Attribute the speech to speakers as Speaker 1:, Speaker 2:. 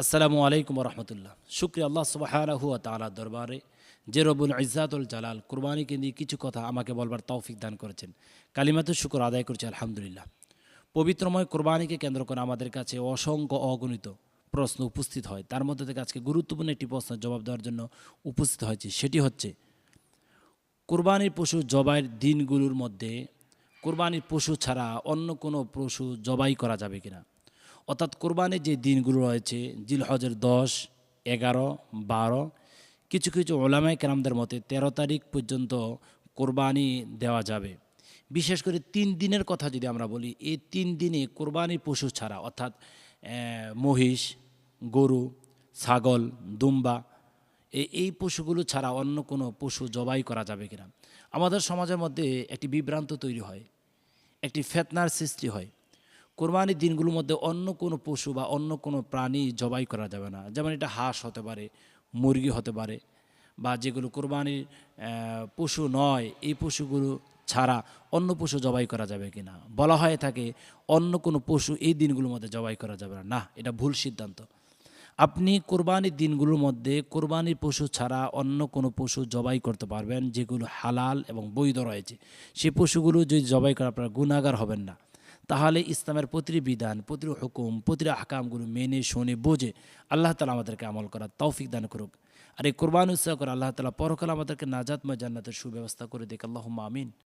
Speaker 1: আসসালামু আলাইকুম রহমতুল্লাহ শুক্রিয়া আল্লাহ সুবাহানাহু তালা দরবারে। যে রবুল ইজাতুল জালাল কুরবানিকে নিয়ে কিছু কথা আমাকে বলবার তৌফিক দান করেছেন। কালিমাতুর শুকর আদায় করছি, আলহামদুলিল্লাহ। পবিত্রময় কোরবানিকে কেন্দ্র করে আমাদের কাছে অসংখ্য অগণিত প্রশ্ন উপস্থিত হয়। তার মধ্যে থেকে আজকে গুরুত্বপূর্ণ একটি প্রশ্নের জবাব দেওয়ার জন্য উপস্থিত হয়েছে। সেটি হচ্ছে, কোরবানির পশু জবাইয়ের দিনগুলোর মধ্যে কোরবানির পশু ছাড়া অন্য কোনো পশু জবাই করা যাবে কিনা? অর্থাৎ কোরবানির যে দিনগুলো রয়েছে জিলহজের দশ, এগারো, বারো, কিছু কিছু ওলামাই কেরামদের মতে তেরো তারিখ পর্যন্ত কোরবানি দেওয়া যাবে। বিশেষ করে তিন দিনের কথা যদি আমরা বলি, এই তিন দিনে কোরবানির পশু ছাড়া, অর্থাৎ মহিষ, গরু, ছাগল, দুম্বা এই পশুগুলো ছাড়া অন্য কোনো পশু জবাই করা যাবে কিনা? আমাদের সমাজের মধ্যে একটি বিভ্রান্ত তৈরি হয়, একটি ফেতনার সৃষ্টি হয়। কোরবানির দিনগুলোর মধ্যে অন্য কোনো পশু বা অন্য কোনো প্রাণী জবাই করা যাবে না। যেমন এটা হাঁস হতে পারে, মুরগি হতে পারে বা যেগুলো কোরবানির পশু নয়, এই পশুগুলো ছাড়া অন্য পশু জবাই করা যাবে কিনা? বলা হয়ে থাকে অন্য কোনো পশু এই দিনগুলোর মধ্যে জবাই করা যাবে না। না, এটা ভুল সিদ্ধান্ত। আপনি কোরবানির দিনগুলোর মধ্যে কোরবানির পশু ছাড়া অন্য কোনো পশু জবাই করতে পারবেন, যেগুলো হালাল এবং বৈধ রয়েছে। সেই পশুগুলো যদি জবাই করে আপনারা গুণাগার হবেন না। তাহলে ইসলামের প্রতিটি বিধান, প্রতিটি হুকুম, প্রতিটি আহকামগুলো মেনে, শুনে, বোঝে আল্লাহ তালা আমাদেরকে আমল করার তৌফিক দান করুক। আর এই কোরবান উৎসাহ করে আল্লাহ তালা পরকাল আমাদেরকে নাজাতময় জান্নাতের সুব্যবস্থা করে দেখ আল্লাহ আমিন।